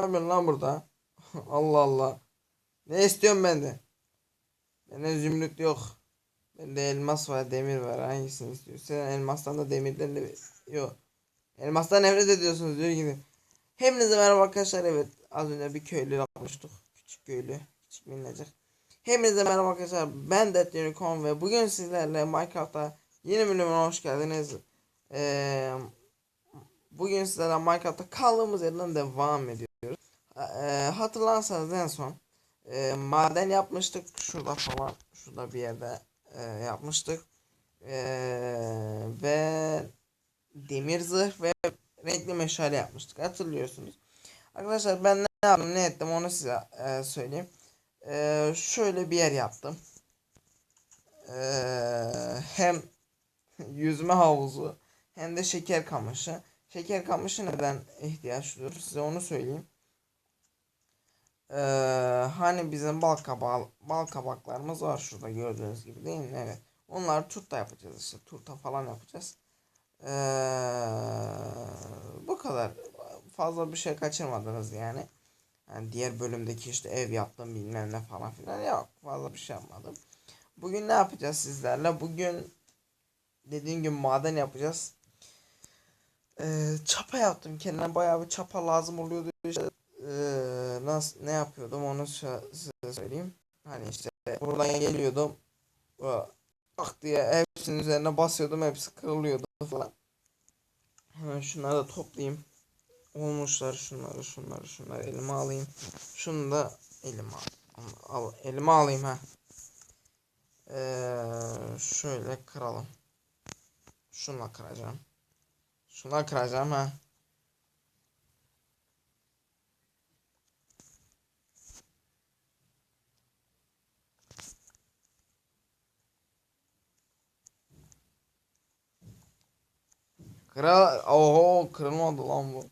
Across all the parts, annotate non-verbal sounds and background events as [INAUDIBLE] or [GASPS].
yapıyorsun lan burada? [LAUGHS] Allah Allah. Ne istiyorsun benden? Bende zümrüt yok. Bende elmas var, demir var. Hangisini istiyorsun? Sen elmastan da demirden de yok. Elmastan nefret ediyorsunuz diyor gibi. Hepinize merhaba arkadaşlar. Evet az önce bir köylü yapmıştık. Küçük köylü. Küçük minnacık. Hepinize merhaba arkadaşlar. Ben Dead ve bugün sizlerle Minecraft'ta yeni bölümüne hoş geldiniz. Ee, bugün sizlerle Minecraft'ta kaldığımız yerden devam ediyoruz. Ee, hatırlarsanız en son e, maden yapmıştık. Şurada falan. Şurada bir yerde e, yapmıştık. Ee, ve demir zırh ve renkli meşale yapmıştık. Hatırlıyorsunuz. Arkadaşlar ben ne yaptım ne ettim onu size e, söyleyeyim. E, şöyle bir yer yaptım. E, hem [LAUGHS] yüzme havuzu hem de şeker kamışı. Şeker kamışı neden ihtiyaç duyuyor size onu söyleyeyim. E, hani bizim bal kabağı, bal kabaklarımız var şurada gördüğünüz gibi değil mi? Evet. Onları turta yapacağız işte. Turta falan yapacağız. Ee, bu kadar. Fazla bir şey kaçırmadınız yani. yani. Diğer bölümdeki işte ev yaptım bilmem ne falan filan yok. Fazla bir şey yapmadım. Bugün ne yapacağız sizlerle? Bugün dediğim gibi maden yapacağız. Ee, çapa yaptım kendime bayağı bir çapa lazım oluyordu ee, nasıl ne yapıyordum onu size söyleyeyim. Hani işte buradan geliyordum. Bak diye hepsinin üzerine basıyordum hepsi kırılıyordu falan. Hemen şunları da toplayayım. Olmuşlar şunları şunları şunları elime alayım. Şunu da elime al, al elime alayım ha. Ee, şöyle kıralım. Şunla kıracağım. Şunla kıracağım ha. Kral oho kırılmadı lan bu.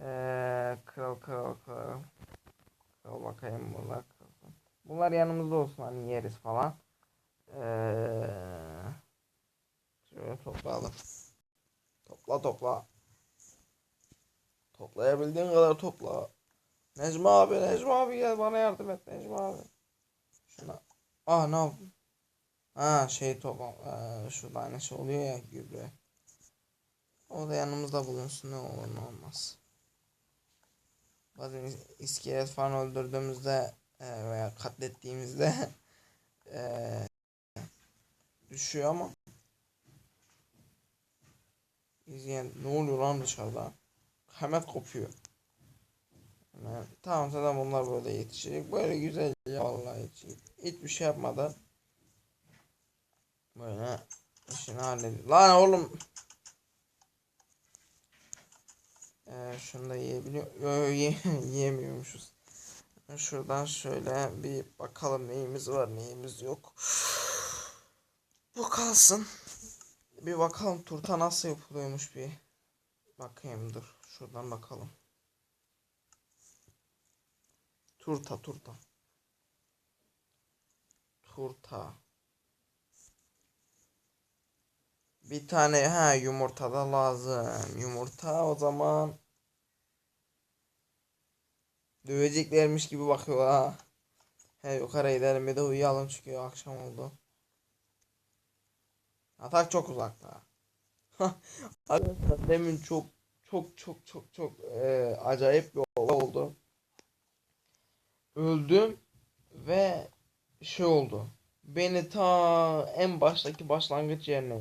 Ee, kral kral kral. Kral bakayım bunlar. Bunlar yanımızda olsun hani yeriz falan. Ee, şöyle toplayalım. Topla topla. Toplayabildiğin kadar topla. Necmi abi Necmi abi gel bana yardım et Necmi abi. Şuna. Ah ne yapayım? Ha şey toplam ee, şurada hani şey oluyor ya gübre. O da yanımızda bulunsun ne olur ne olmaz. Bazen iskelet falan öldürdüğümüzde e, veya katlettiğimizde [LAUGHS] e, düşüyor ama izleyen ne oluyor lan dışarıda hemen kopuyor. Yani, tamam zaten bunlar böyle yetişecek. Böyle güzel ya vallahi hiç, hiçbir şey yapmadan Böyle işini halledin. Lan oğlum. Ee, şunu da yiyebiliyor. Yo, yo, ye [LAUGHS] yiyemiyormuşuz. Şuradan şöyle bir bakalım neyimiz var neyimiz yok. Bu kalsın. Bir bakalım turta nasıl yapılıyormuş bir. Bakayım dur. Şuradan bakalım. Turta turta. Turta. Bir tane ha yumurta da lazım. Yumurta o zaman döveceklermiş gibi bakıyor ha. He yukarı gidelim bir de uyuyalım çünkü akşam oldu. Atak çok uzakta. [LAUGHS] Arkadaşlar demin çok çok çok çok çok e, acayip bir olay oldu. Öldüm ve şey oldu. Beni ta en baştaki başlangıç yerine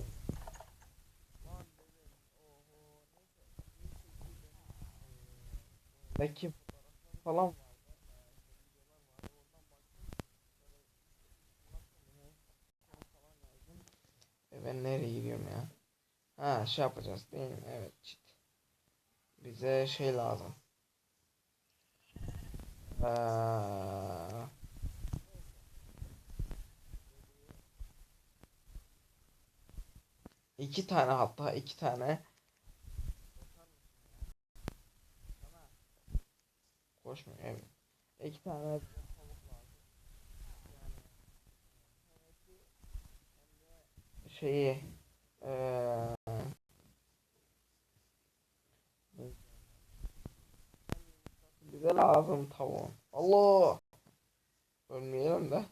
Belki falan var. E ben nereye gidiyorum ya? Ha şey yapacağız değil mi? Evet çit. Bize şey lazım. Ee, iki tane hatta iki tane Koşmuyor evet. İki tane şeyi ee, da lazım tavuğun. Allah. Ölmeyelim de.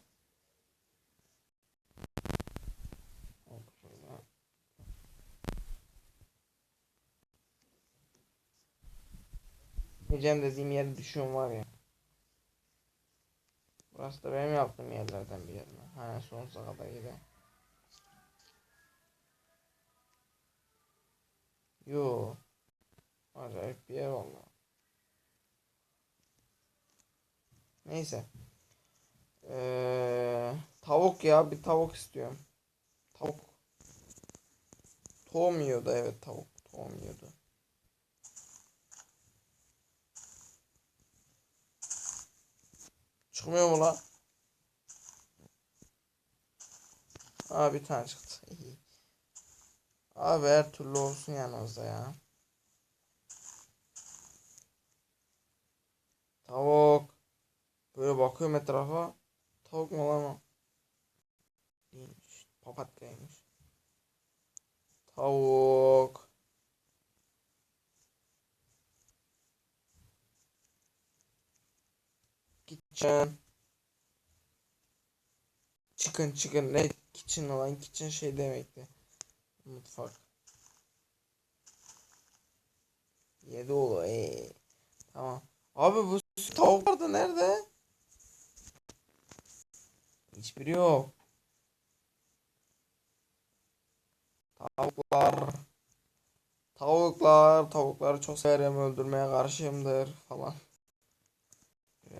Hop şöyle. Gideceğim dediğim yere düşüyorum var ya. Burası da benim yaptığım yerlerden bir yer mi? Ha sonsuza kadar gidelim. Yo. Acayip bir yer valla. Neyse. Ee, tavuk ya bir tavuk istiyorum. Tavuk. Tohum yiyordu evet tavuk. Tohum yiyordu. Çıkmıyor mu lan? Aa bir tane çıktı. İyi. Abi her türlü olsun yanımızda ya. Tavuk. Böyle bakıyorum etrafa. Tavuk mu lan o? Değilmiş. Papatyaymış. Tavuk. Kitchen. Chicken chicken ne kitchen olan kitchen şey demekti. Mutfak. Yedi oğlu ee. Tamam. Abi bu tavuklar da nerede? Hiçbiri yok. Tavuklar. Tavuklar. Tavukları çok severim. Öldürmeye karşıyımdır falan.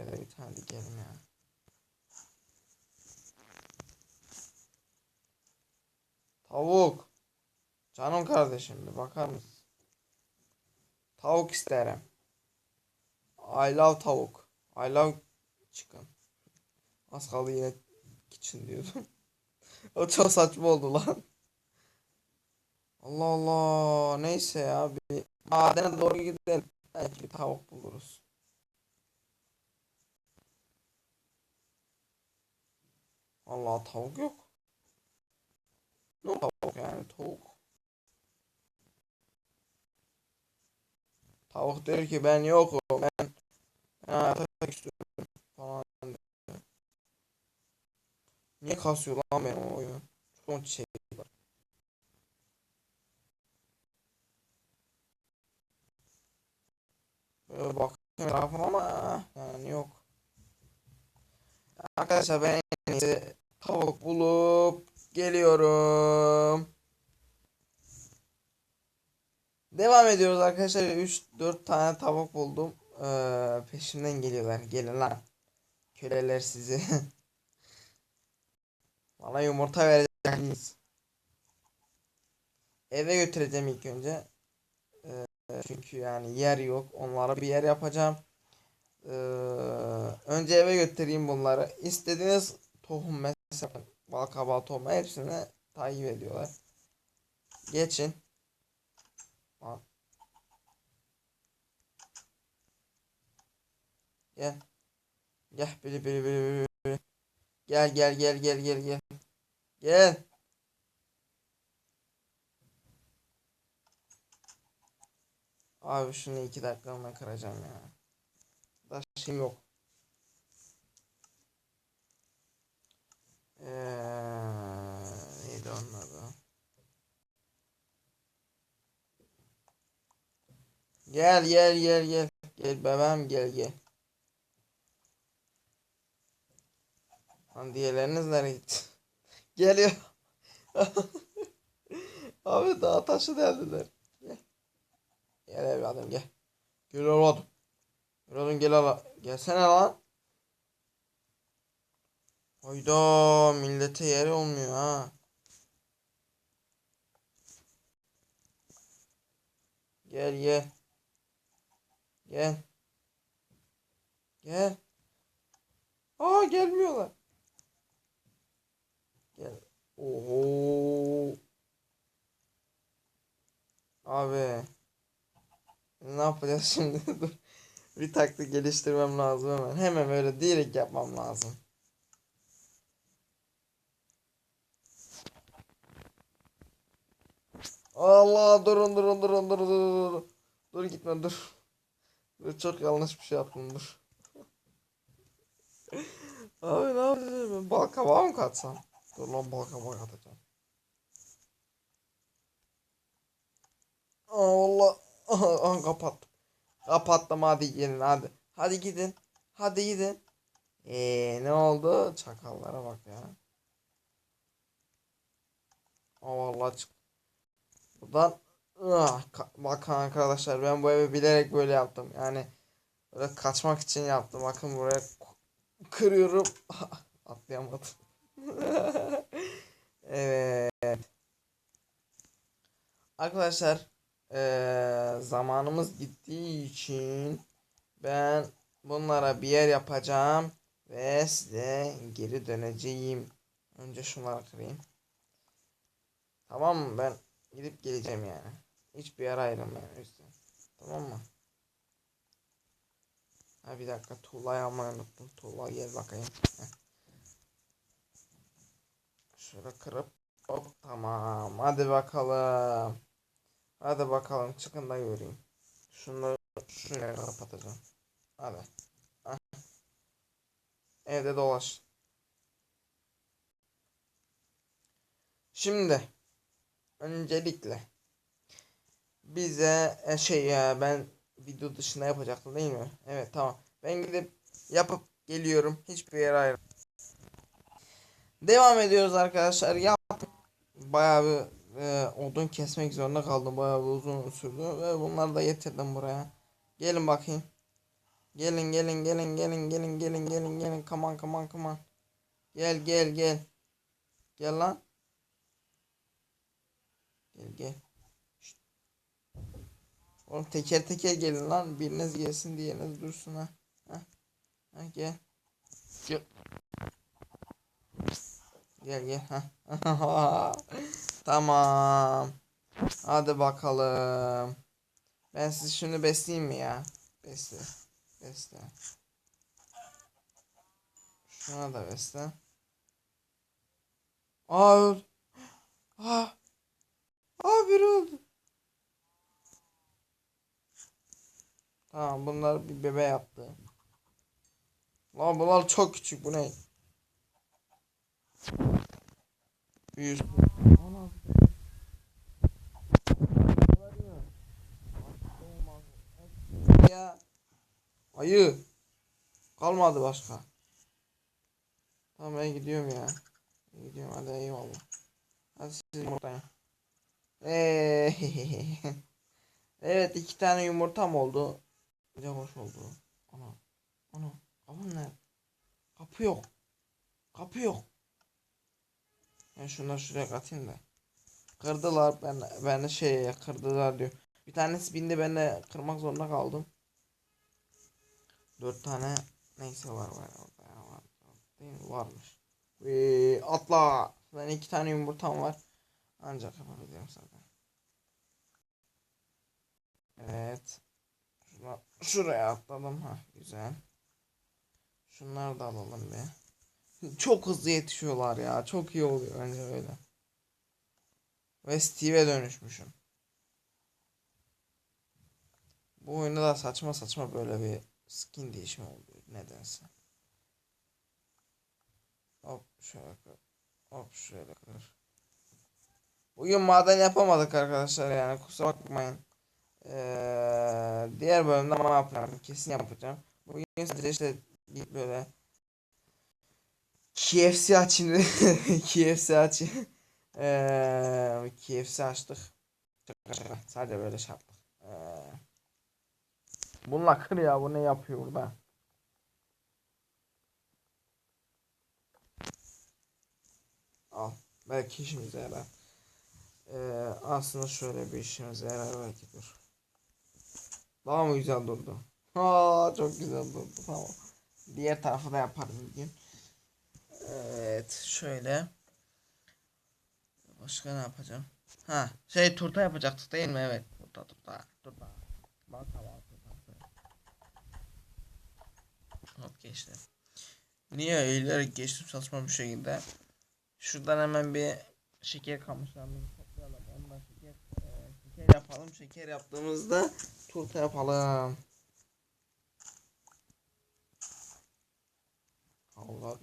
Da bir tane dikelim ya. Tavuk. Canım kardeşim bir bakar mısın? Tavuk isterim. I love tavuk. I love chicken. Az kaldı yine kitchen diyordum. [LAUGHS] o çok saçma oldu lan. Allah Allah. Neyse ya bir madene doğru gidelim. Belki bir tavuk buluruz. Allah tavuk yok. Ne tavuk yani tavuk. Tavuk der ki ben yokum ben ben hayata istiyorum falan. Niye kasıyor lan benim oyun? Çok şey var. Böyle bakıyorum etrafıma ama yani yok. Arkadaşlar ben en tavuk bulup geliyorum. Devam ediyoruz arkadaşlar. 3-4 tane tavuk buldum. Ee, peşimden geliyorlar. Gelin lan. Köleler sizi. [LAUGHS] Bana yumurta vereceksiniz. Eve götüreceğim ilk önce. Ee, çünkü yani yer yok. Onlara bir yer yapacağım. Ee, önce eve götüreyim bunları. İstediğiniz tohum mesela bal kabağı tohumu hepsini takip ediyorlar. Geçin. Gel. Gel bili bili bili. bili. Gel gel gel gel gel gel. Gel. Abi şunu iki dakikalığına kıracağım ya. Da şeyim yok. Eee neydi onun adı? Gel gel gel gel. Gel bebeğim gel gel. Lan diğerleriniz nereye gitti? [LAUGHS] Geliyor. [LAUGHS] Abi daha taşı deldiler. Gel. Gel evladım gel. Gel evladım. Evladım gel ala. Gelsene lan. Hayda millete yeri olmuyor ha. Gel gel. Gel. Gel. Aa gelmiyorlar. Gel. Oho. Abi. Ne yapacağız [LAUGHS] şimdi? Bir taktik geliştirmem lazım hemen. Hemen böyle direkt yapmam lazım. Allah durun durun durun durun durun. Dur, dur gitme dur. Dur, Çok yanlış bir şey yaptım dur. Abi ne yapacağım ben? Bal kabağı mı katsam? Dur lan bal kabağı katacağım. Aa, Allah. [LAUGHS] Aha, kapattım. Kapattım hadi gelin hadi. Hadi gidin. Hadi gidin. Eee ne oldu? Çakallara bak ya. Aa vallahi çık. Buradan ah, arkadaşlar ben bu evi bilerek böyle yaptım. Yani böyle kaçmak için yaptım. Bakın buraya kırıyorum. [LAUGHS] Atlayamadım. [LAUGHS] Evet. Arkadaşlar eee, zamanımız gittiği için ben bunlara bir yer yapacağım ve size geri döneceğim. Önce şunları kırayım. Tamam? Ben gidip geleceğim yani. Hiçbir yere ayrılmayın o yüzden. Tamam mı? Ha bir dakika tuğlayı almayı unuttum. Tuğla gel bakayım. Heh. Şöyle kırıp hop tamam. Hadi bakalım. Hadi bakalım çıkın da göreyim. Şunları şuraya kapatacağım. Hadi. Evde dolaş. Şimdi öncelikle bize e, şey ya ben video dışında yapacaktım değil mi? Evet tamam. Ben gidip yapıp geliyorum. Hiçbir yere ayrı. Devam ediyoruz arkadaşlar. Yaptık. Bayağı bir e, odun kesmek zorunda kaldım. Bayağı bir uzun sürdü ve bunları da getirdim buraya. Gelin bakayım. Gelin gelin gelin gelin gelin gelin gelin gelin. On come on. Gel gel gel. Gel lan. Gel gel. Oğlum teker teker gelin lan. Biriniz gelsin diğeriniz dursun ha. Ha, ha gel. Gel. Gel gel ha. [LAUGHS] tamam. Hadi bakalım. Ben sizi şimdi besleyeyim mi ya? Besle. Besle. Şuna da besle. Aa. [GASPS] Aa. Aa biri öldü. Tamam bunlar bir bebe yaptı. Lan bunlar çok küçük bu ne? Ya. Ayı. Kalmadı başka. Tamam ben gidiyorum ya. Gidiyorum hadi eyvallah. Hadi siz yumurtlayın. [LAUGHS] Evet iki tane yumurtam oldu. Hoş oldu. Ana. Ana. Kapı ne? Kapı yok. Kapı yok. Ben şunları şuraya katayım da. Kırdılar ben ben de şey kırdılar diyor. Bir tanesi bindi ben de kırmak zorunda kaldım. Dört tane neyse var var orada ya var. Değil mi? Varmış. Ee, atla. Ben iki tane yumurtam var. Ancak yapabiliyorum zaten. Evet. Şuna, şuraya atladım ha güzel. Şunları da alalım bir. Çok hızlı yetişiyorlar ya. Çok iyi oluyor bence öyle. Ve Steve'e dönüşmüşüm. Bu oyunda da saçma saçma böyle bir skin değişimi oluyor nedense. Hop şöyle kır. Hop şöyle kır. Bugün maden yapamadık arkadaşlar yani kusura bakmayın. Ee, diğer bölümde ama yapacağım. Kesin yapacağım. Bugün sadece işte böyle KFC açayım [LAUGHS] KFC açayım. Ee, KFC açtık. Sadece böyle şey yaptık. Ee, bununla kır ya bu ne yapıyor burada? Al. Belki işimize yarar. Ee, aslında şöyle bir işimize yarar belki dur. Daha mı güzel durdu? Aa çok güzel durdu tamam. Diğer tarafı da yaparız bir gün. Evet şöyle. Başka ne yapacağım? Ha şey turta yapacaktık değil mi? Evet. Turta turta turta. Bak tamam. Hop geçti. Niye eğilerek geçtim saçma bir şekilde. Şuradan hemen bir şeker kamışlarını toplayalım. Ondan şeker, e, şeker yapalım. Şeker yaptığımızda turta yapalım. Allah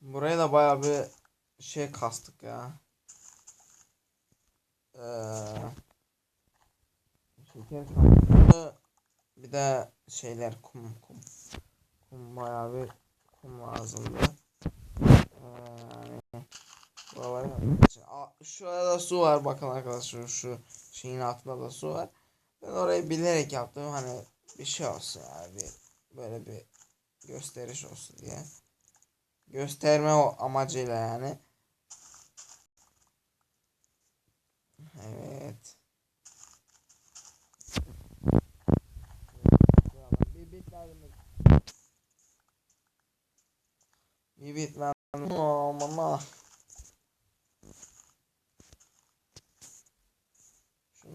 Buraya da bayağı bir şey kastık ya. Ee, şeker kastı bir de şeyler kum kum. Kum bayağı bir kum lazımdı. Ee, Aa, Şurada su var bakın arkadaşlar şu şeyin altında da su var. Ben orayı bilerek yaptım hani bir şey olsun bir böyle bir gösteriş olsun diye. Gösterme o amacıyla yani. Evet. Bir bit lazım. Bir bit lazım. Mama.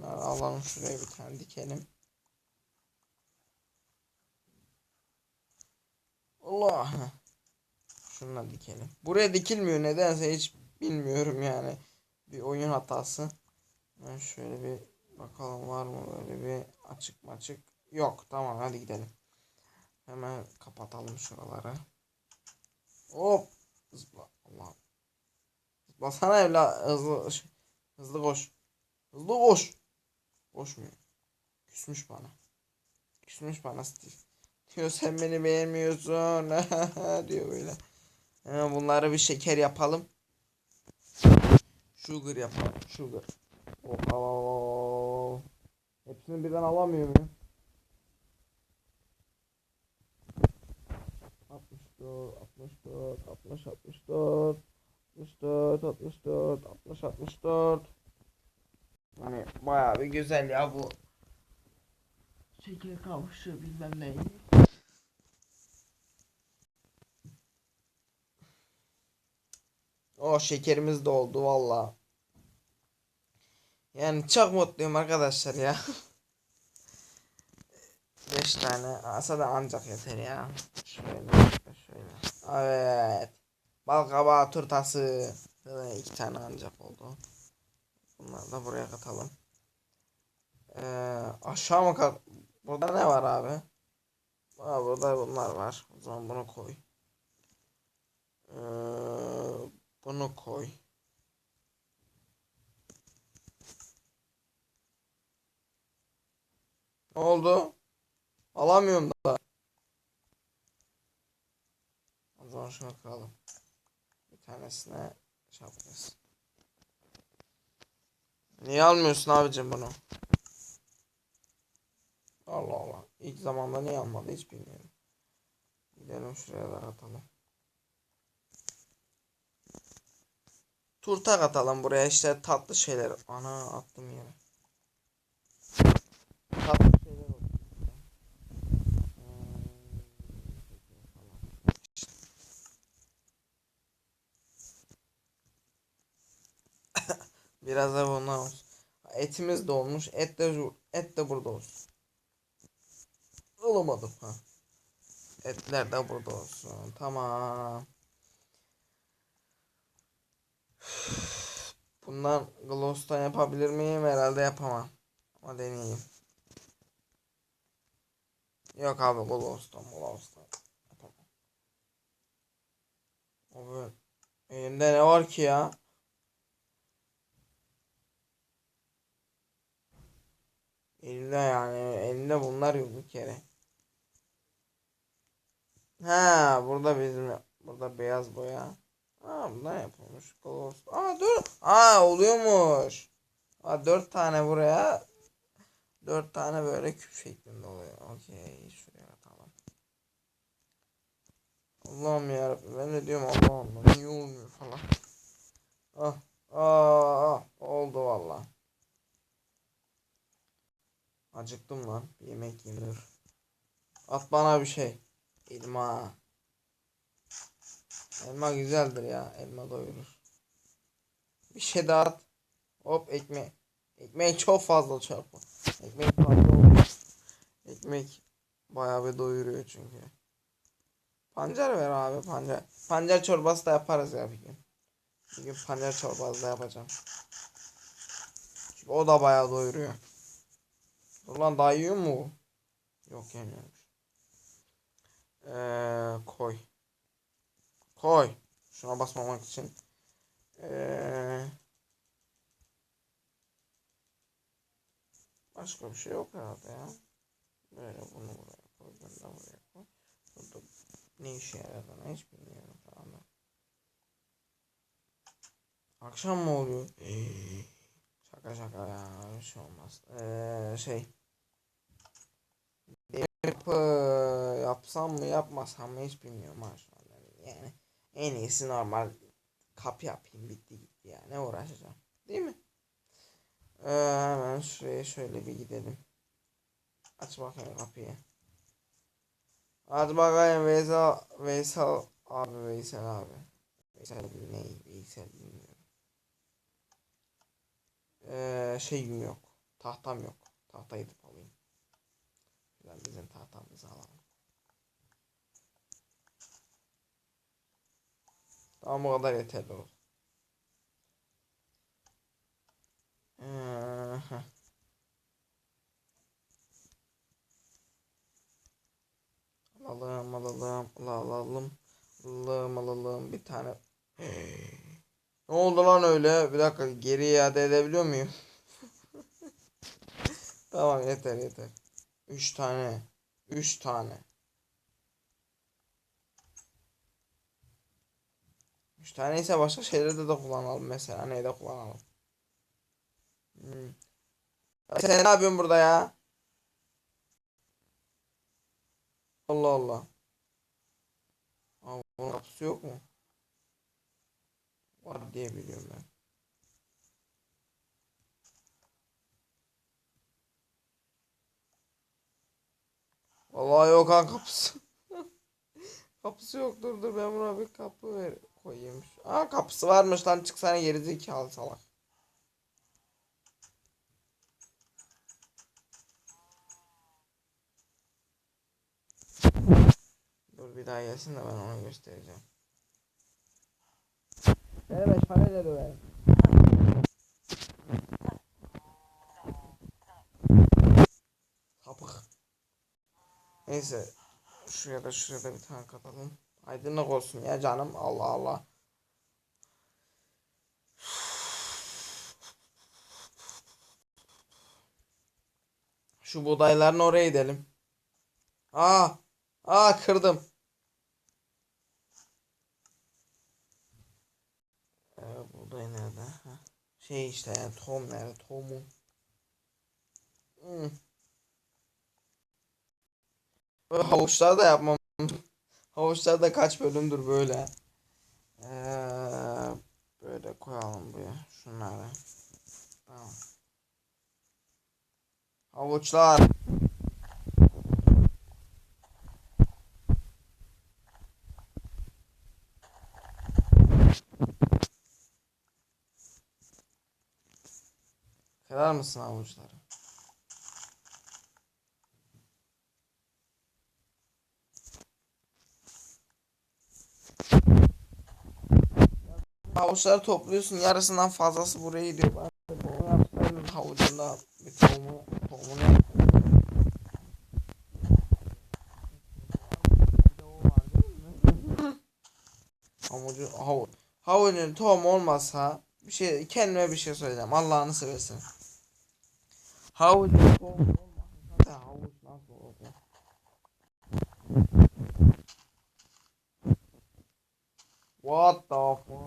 Şunları alalım şuraya bir tane dikelim. Allah. Şunları dikelim. Buraya dikilmiyor nedense hiç bilmiyorum yani. Bir oyun hatası. Ben şöyle bir bakalım var mı böyle bir açık maçık. Yok tamam hadi gidelim. Hemen kapatalım şuraları. Hop. Zıpla. Allah. Zıplasana evla hızlı hızlı koş. Hızlı koş. Koşmuyor. Küsmüş bana. Küsmüş bana Steve. Diyor sen beni beğenmiyorsun. [LAUGHS] diyor böyle. Bunları bir şeker yapalım. Sugar yapalım. Sugar. Oha. Hepsini birden alamıyor muyum? 64, 64, 60, 64, 64, 64, 60, 64. Hani bayağı bir güzel ya bu. Şeker kavuşu bilmem ne. O şekerimiz de oldu valla. Yani çok mutluyum arkadaşlar ya. [LAUGHS] 5 tane asa da ancak yeter ya. Şöyle şöyle. Evet. Bal kabağı turtası. Zaten iki tane ancak oldu. Bunları da buraya katalım. Ee, aşağı mı kat? Burada ne var abi? Aa, burada bunlar var. O zaman bunu koy. Ee, bunu koy. Ne oldu? Alamıyorum da. O zaman şunu kıralım. Bir tanesine şey yapacağız. Niye almıyorsun abicim bunu? Allah Allah. İlk zamanda niye almadı hiç bilmiyorum. Gidelim şuraya da atalım. Turta katalım buraya işte tatlı şeyler. Ana attım yere. Tatlı şeyler olsun. işte. Hmm, falan. Biraz da bundan olsun. Etimiz de olmuş. Et de, et de burada olsun. Olamadım ha. Etler de burada olsun. Tamam. Bundan gloss'tan yapabilir miyim? Herhalde yapamam. Ama deneyeyim. Yok abi gloss'tan gloss'tan yapamam. Abi elimde ne var ki ya? Elimde yani elimde bunlar yok bir kere. Ha burada bizim burada beyaz boya. Aa bundan yapılmış. Gloss. Aa dur. Aa oluyormuş. Aa dört tane buraya. Dört tane böyle küp şeklinde oluyor. Okey. Şuraya atalım. Allah'ım yarabbim. Ben de diyorum Allah Allah. Niye olmuyor falan. Ah. Aa, ah, oldu valla. Acıktım lan. Bir yemek yiyeyim dur. At bana bir şey. Elma. Elma güzeldir ya. Elma doyurur. Bir şey daha at. Hop ekmek. Ekmek çok fazla çarpı. Ekmek fazla olmuş. Ekmek bayağı bir doyuruyor çünkü. Pancar ver abi pancar. Pancar çorbası da yaparız ya bir gün. Bir gün pancar çorbası da yapacağım. Çünkü o da bayağı doyuruyor. Dur lan daha yiyor mu? Yok yemiyormuş. Ee, koy. Koy. Şuna basmamak için. Ee, başka bir şey yok herhalde ya. Böyle bunu buraya koy. Bunu da buraya koy. Burada ne işe yaradığını hiç bilmiyorum anda. Akşam mı oluyor? şaka şaka ya. Bir şey olmaz. Ee, şey. Yapı yapsam mı yapmasam mı hiç bilmiyorum ha. Yani en iyisi normal kapı yapayım bitti gitti ya. Ne uğraşacağım. Değil mi? Ee, hemen şuraya şöyle bir gidelim. Aç bakayım kapıyı. Aç bakayım Veysel, Veysel abi Veysel abi. Veysel ne? Veysel bilmiyorum. Ee, şeyim yok. Tahtam yok. Tahtayı alayım. Şuradan bizim tahtamızı alalım. Tamam bu kadar yeterli olur. Heh. alalım alalım alalım alalım alalım bir tane ne oldu lan öyle bir dakika geri iade edebiliyor muyum [LAUGHS] tamam yeter yeter 3 tane 3 tane 3 tane ise başka şeylerde de kullanalım mesela neyde kullanalım hmm. Sen ne yapıyorsun burada ya? Allah Allah. Aa, bunun kapısı yok mu? Var diye biliyorum ben. Vallahi yok ha kapısı. [LAUGHS] kapısı yok dur dur ben buna bir kapı ver koyayım. Aa kapısı varmış lan çıksana gerizekalı salak. Dur bir daha gelsin de ben ona göstereceğim. Ver beş parayla ver. Neyse. Şuraya da şuraya da bir tane katalım. Aydınlık olsun ya canım. Allah Allah. Şu buğdayların oraya gidelim. Aa, aa kırdım. Ee, buğday nerede? Ha. Şey işte yani tohum nerede? Tohumu. Hmm. Havuçlar da yapmam. Havuçlar da kaç bölümdür böyle. Ee, böyle koyalım buraya. Şunları. Tamam. Havuçlar. Kırar mısın havuçları? Havuçları topluyorsun yarısından fazlası buraya gidiyor. Ben de bunu yapsaydım havucunda bir tohumu, tohumunu mi? Havucu, havuç. Havucun tohumu olmasa bir şey kendime bir şey söyleyeceğim. Allah'ını seversen. Havucun tohumu zaten havuç nasıl olacak? What the fuck?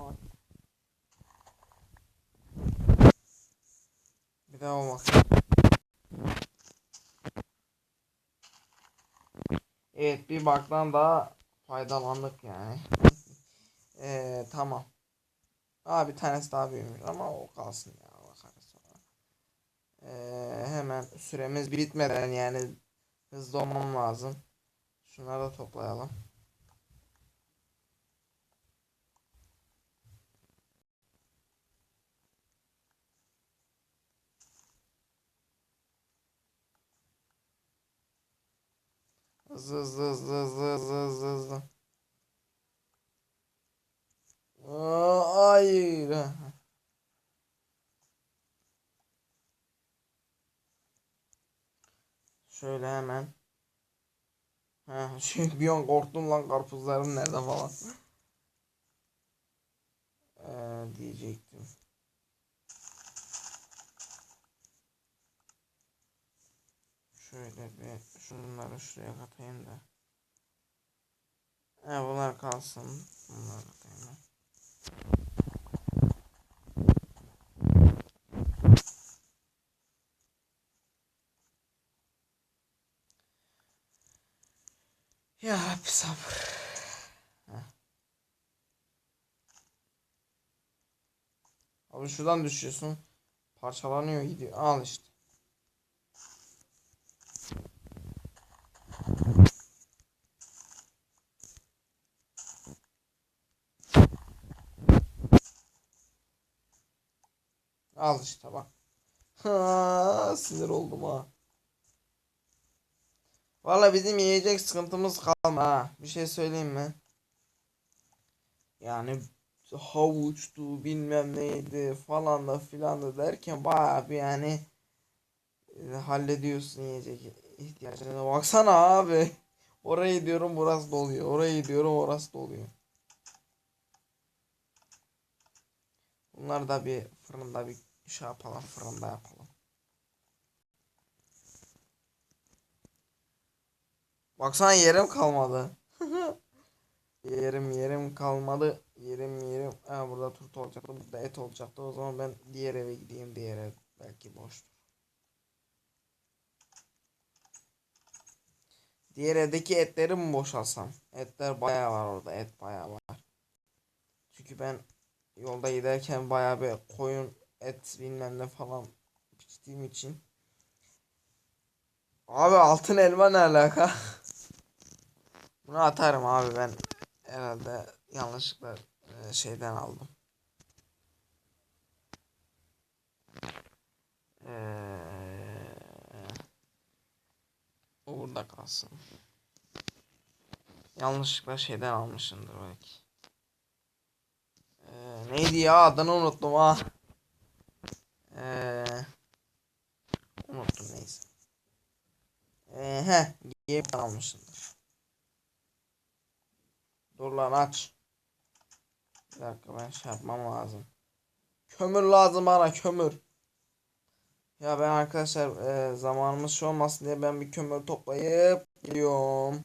Bir daha olmaz. Evet bir baktan daha faydalandık yani. [LAUGHS] Ee, tamam. Aa bir tanesi daha büyümüş ama o kalsın ya bakarız sonra. Ee, hemen süremiz bitmeden yani hızlı olmam lazım. Şunları da toplayalım. Hızlı hızlı hızlı hızlı hızlı hızlı hızlı. Aa, hayır. Şöyle hemen. Ha, şey bir an korktum lan karpuzlarım nerede falan. Ee, diyecektim. Şöyle bir şunları şuraya katayım da. He bunlar kalsın. Bunları katayım ben. Ya bir sabır. Heh. Abi şuradan düşüyorsun. Parçalanıyor gidiyor. Al işte. Al işte bak. Ha, sinir oldum ha. Valla bizim yiyecek sıkıntımız kalma ha. Bir şey söyleyeyim mi? Yani havuçtu bilmem neydi falan da filan da derken bayağı bir yani e, hallediyorsun yiyecek ihtiyacını. Baksana abi. Orayı diyorum burası doluyor. Orayı diyorum orası doluyor. Bunlar da bir fırında bir şey yapalım. Fırında yapalım. Baksana yerim kalmadı. [LAUGHS] yerim yerim kalmadı. Yerim yerim. Ha burada turp olacaktı. Burada et olacaktı. O zaman ben diğer eve gideyim. Diğer ev belki boştur. Diğer evdeki etleri mi boşalsam? Etler bayağı var orada. Et bayağı var. Çünkü ben yolda giderken bayağı bir koyun et bilmem ne falan içtiğim için. Abi altın elma ne alaka? [LAUGHS] Bunu atarım abi ben herhalde yanlışlıkla e, şeyden aldım. Ee, o burada kalsın. Yanlışlıkla şeyden almışımdır belki. Ee, neydi ya adını unuttum ha. Ee, unuttum neyse. Ee, heh, giyip almışımdır. Dur lan aç. Bir dakika ben şey yapmam lazım. Kömür lazım bana kömür. Ya ben arkadaşlar e, zamanımız şu olmasın diye ben bir kömür toplayıp geliyorum.